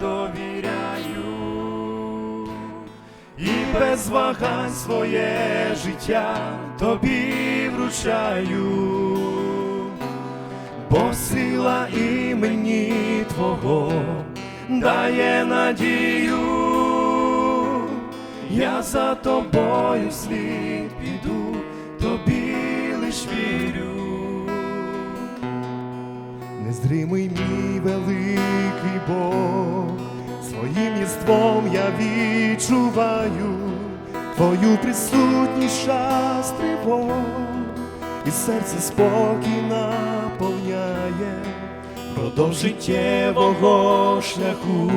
довіряю. І без вагань своє життя тобі вручаю, бо сила імені Твого дає надію, я за тобою слід піду, тобі лиш вірю. Незримий мій великий Бог, своїм єством я відчуваю Твою присутність час тривог, і серце спокій наповняє продовж життєвого шляху,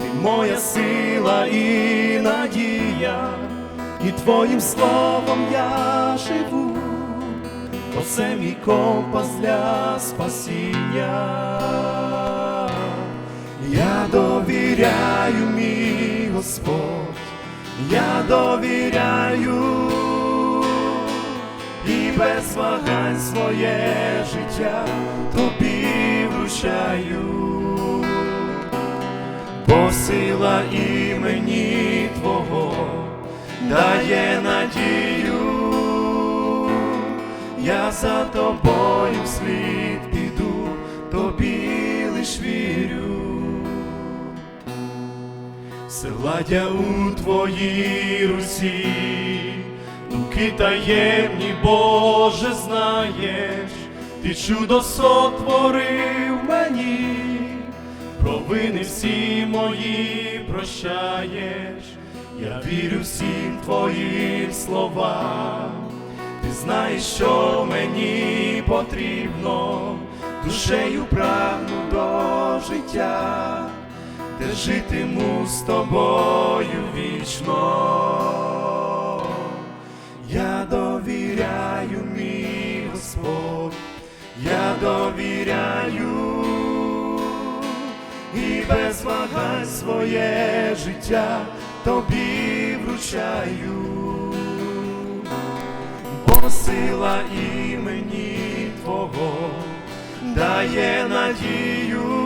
ти моя сила і надія, і Твоїм словом я живу. Бо це мій компас для спасіння. Довіряю, мій Господь, я довіряю і без вагань своє життя тобі вручаю, бо сила імені Твого дає надію. Я за тобою вслід піду, тобі Силадя у твоїй руці, думки таємні, Боже, знаєш, ти чудо сотворив мені, провини всі мої прощаєш, я вірю всім твоїм словам. Ти знаєш, що мені потрібно, душею прагну до життя, де житиму з тобою вічно. Я довіряю, мій Господь, я довіряю і без вагань своє життя тобі вручаю бо сила імені Твого дає надію,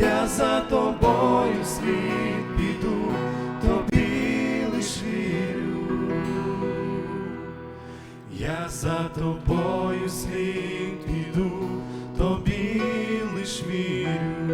я за тобою слід піду, тобі лиш вірю, я за тобою слід піду, тобі лиш вірю.